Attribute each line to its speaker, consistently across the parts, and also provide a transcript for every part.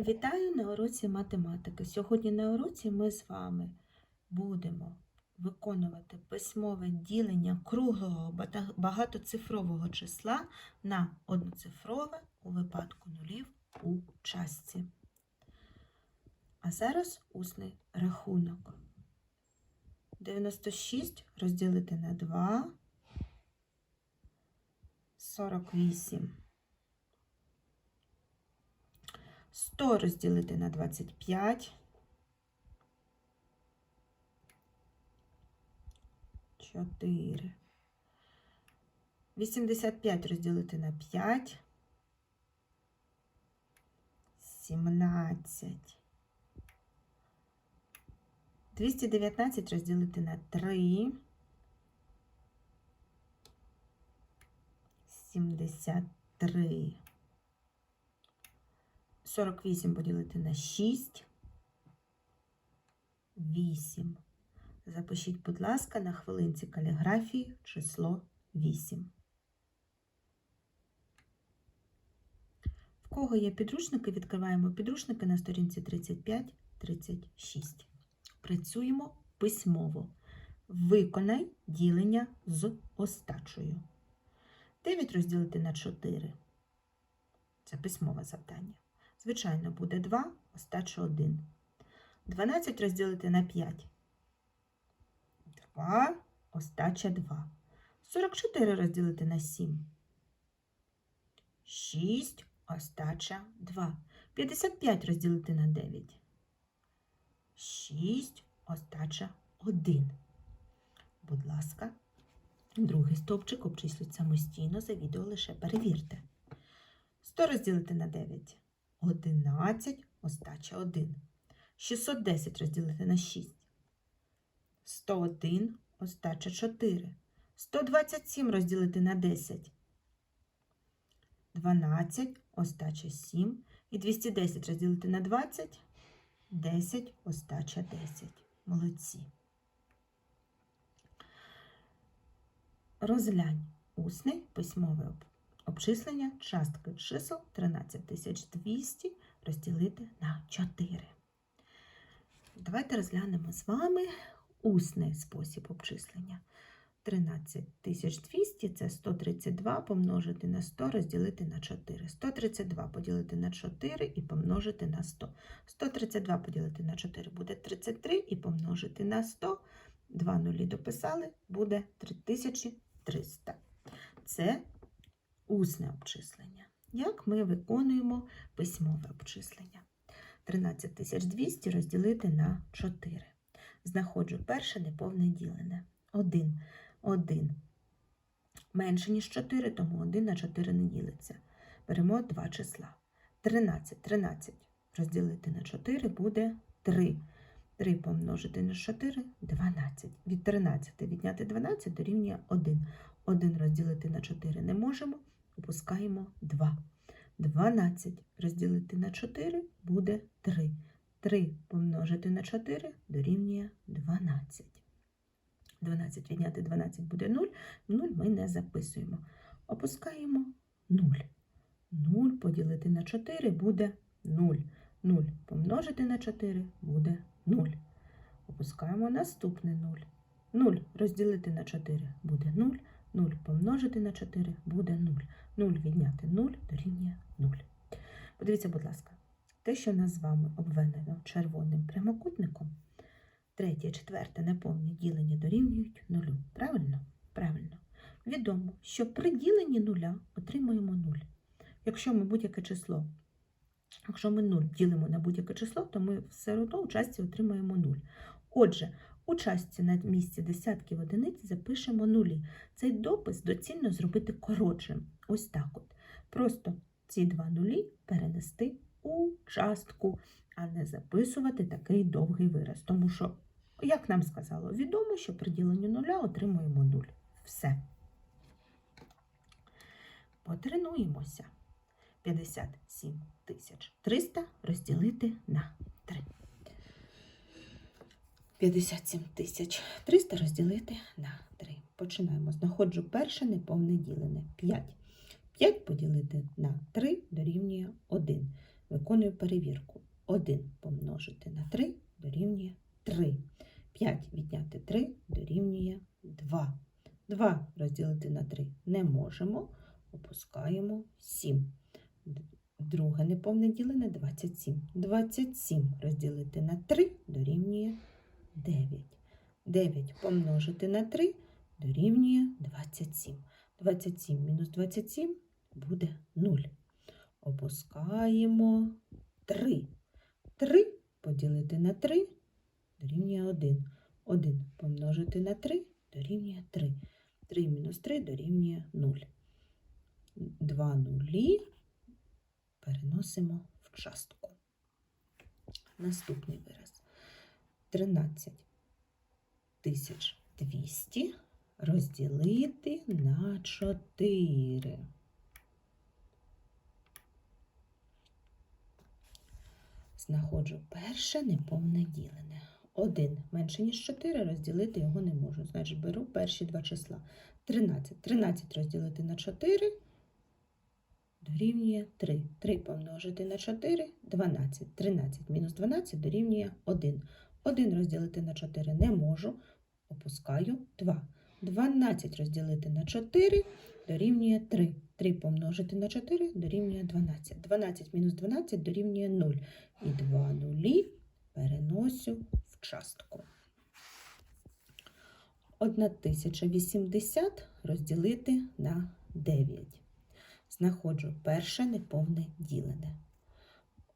Speaker 1: Вітаю на уроці математики. Сьогодні на уроці ми з вами будемо виконувати письмове ділення круглого багатоцифрового числа на одноцифрове у випадку нулів у частці. А зараз усний рахунок. 96 розділити на 2 48. 100 розділити на 25. 4. 85 розділити на 5. 17. 219 розділити на 3. 73. 48 поділити на 6. 8. Запишіть, будь ласка, на хвилинці каліграфії число 8. В кого є підручники, відкриваємо підручники на сторінці 35-36. Працюємо письмово. Виконай ділення з остачею. 9 розділити на 4. Це письмове завдання. Звичайно, буде 2, остача 1. 12 розділити на 5. 2, остача 2. 44 розділити на 7. 6, остача 2. 55 розділити на 9. 6, остача 1. Будь ласка, другий стовпчик обчислюють самостійно, за відео лише перевірте. 100 розділити на 9. 11, остача 1. 610 розділити на 6. 101, остача 4. 127 розділити на 10. 12, остача 7. І 210 розділити на 20. 10, остача 10. Молодці. Розглянь усний письмове об- обчислення частки чисел 13200 розділити на 4. Давайте розглянемо з вами усний спосіб обчислення. 13200 це 132 помножити на 100 розділити на 4. 132 поділити на 4 і помножити на 100. 132 поділити на 4 буде 33 і помножити на 100. Два нулі дописали, буде 3300. Це усне обчислення. Як ми виконуємо письмове обчислення? 13200 розділити на 4. Знаходжу перше неповне ділене. 1. 1 менше, ніж 4, тому 1 на 4 не ділиться. Беремо два числа. 13. 13 розділити на 4 буде 3. 3 помножити на 4 12. Від 13 відняти 12 дорівнює 1. 1 розділити на 4 не можемо, опускаємо 2. 12 розділити на 4 буде 3. 3 помножити на 4 дорівнює 12. 12 відняти 12 буде 0. 0 ми не записуємо. Опускаємо 0. 0 поділити на 4 буде 0. 0 помножити на 4 буде 0. Опускаємо наступне 0. 0 розділити на 4 буде 0. 0 помножити на 4 буде 0. 0 відняти 0 дорівнює 0. Подивіться, будь ласка, те, що нас з вами обведено червоним прямокутником, третє, четверте неповні ділення дорівнюють нулю. Правильно? Правильно. Відомо, що при діленні нуля отримуємо 0. Якщо ми будь-яке число, якщо ми 0 ділимо на будь-яке число, то ми все одно у частці отримаємо 0. Отже, у частці на місці десятків одиниць запишемо нулі. Цей допис доцільно зробити коротшим. Ось так от. Просто ці два нулі перенести у частку, а не записувати такий довгий вираз. Тому що, як нам сказало, відомо, що при діленні нуля отримуємо нуль. Все. Потренуємося. 57 300 розділити на 3. 57 тисяч 300 розділити на 3. Починаємо. Знаходжу перше неповне ділене 5. 5 поділити на 3 дорівнює 1. виконую перевірку. 1 помножити на 3 дорівнює 3. 5 відняти 3 дорівнює 2. 2 розділити на 3 не можемо, опускаємо 7. Друге неповне ділене 27. 27 розділити на 3 дорівнює 9. 9 помножити на 3 дорівнює 27. 27 мінус 27 буде 0. Опускаємо 3. 3 поділити на 3 дорівнює 1. 1 помножити на 3 дорівнює 3. 3 мінус 3 дорівнює 0. Два нулі переносимо в частку. Наступний вираз. 13 200 розділити на 4. Знаходжу перше неповне ділене. 1 менше, ніж 4, розділити його не можу. Значить, беру перші два числа. 13. 13 розділити на 4 дорівнює 3. 3 помножити на 4 – 12. 13 мінус 12 дорівнює 1. 1 розділити на 4 не можу. Опускаю 2. 12 розділити на 4 дорівнює 3. 3 помножити на 4 дорівнює 12. 12 мінус 12 дорівнює 0. І 2 нулі переносю в частку. 1080 розділити на 9. Знаходжу перше неповне ділене.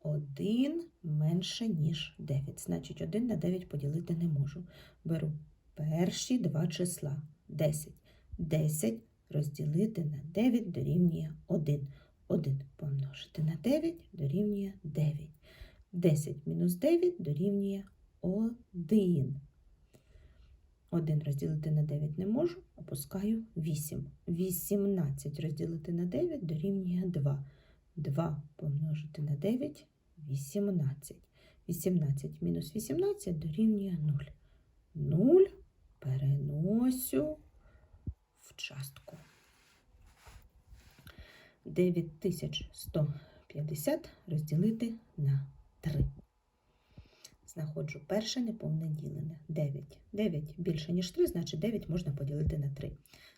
Speaker 1: 1 менше, ніж 9. Значить, 1 на 9 поділити не можу. Беру перші два числа. 10. 10 розділити на 9 дорівнює 1. 1 помножити на 9 дорівнює 9. 10 мінус 9 дорівнює 1. 1 розділити на 9 не можу, опускаю 8. 18 розділити на 9 дорівнює 2. 2 помножити на 9 18. 18 мінус 18 дорівнює 0. 0 переносю в частку. 9150 розділити на 3. Знаходжу перше неповне ділене. 9. 9 більше, ніж 3, значить 9 можна поділити на 3.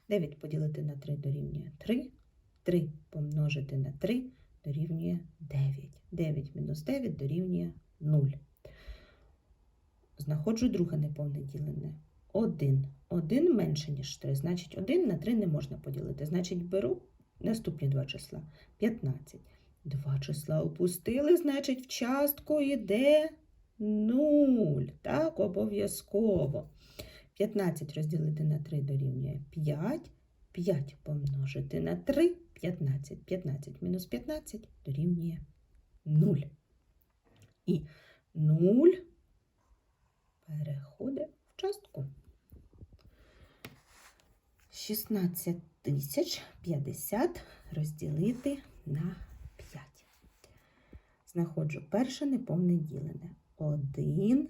Speaker 1: 9 поділити на 3 дорівнює 3. 3 помножити на 3 дорівнює 9. 9 мінус 9 дорівнює 0. Знаходжу друге неповне ділене. 1. 1 менше, ніж 3. Значить, 1 на 3 не можна поділити. Значить, беру наступні два числа. 15. Два числа опустили, значить, в частку йде 0. Так, обов'язково. 15 розділити на 3 дорівнює 5. 5 помножити на 3 15. 15 мінус 15 дорівнює 0. І 0 переходить в частку. 16 тисяч 50 розділити на 5. Знаходжу перше неповне ділене. 1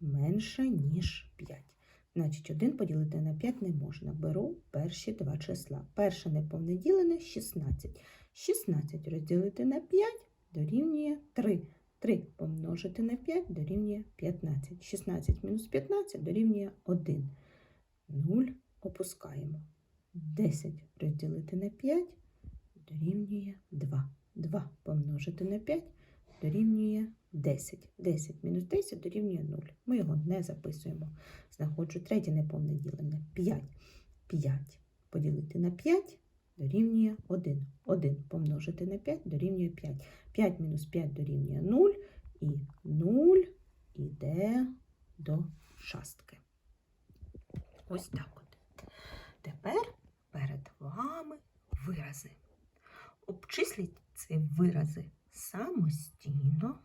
Speaker 1: менше, ніж 5. Значить, 1 поділити на 5 не можна. Беру перші два числа. Перше неповне ділене 16. 16 розділити на 5 дорівнює 3. 3 помножити на 5 дорівнює 15. 16 мінус 15 дорівнює 1. 0 опускаємо. 10 розділити на 5 дорівнює 2. 2 помножити на 5 дорівнює 10. 10 мінус 10 дорівнює 0. Ми його не записуємо. Знаходжу третє неповне ділене. 5. 5 поділити на 5 дорівнює 1. 1 помножити на 5 дорівнює 5. 5 мінус 5 дорівнює 0. І 0 йде до шастки. Ось так от. Тепер перед вами вирази. Обчисліть ці вирази самостійно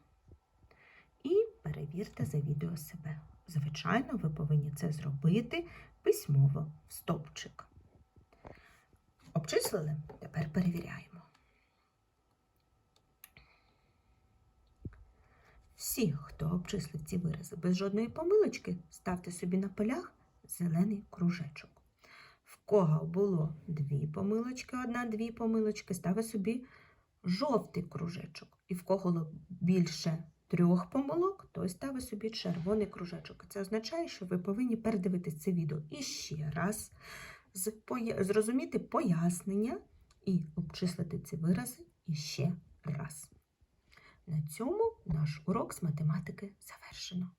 Speaker 1: і перевірте за відео себе. Звичайно, ви повинні це зробити письмово в стовпчик. Обчислили? Тепер перевіряємо. Всі, хто обчислив ці вирази без жодної помилочки, ставте собі на полях зелений кружечок. В кого було дві помилочки, одна-дві помилочки, ставить собі жовтий кружечок. І в кого більше трьох помилок, той ставить собі червоний кружечок. Це означає, що ви повинні передивитися це відео іще раз, зрозуміти пояснення і обчислити ці вирази іще раз. На цьому наш урок з математики завершено.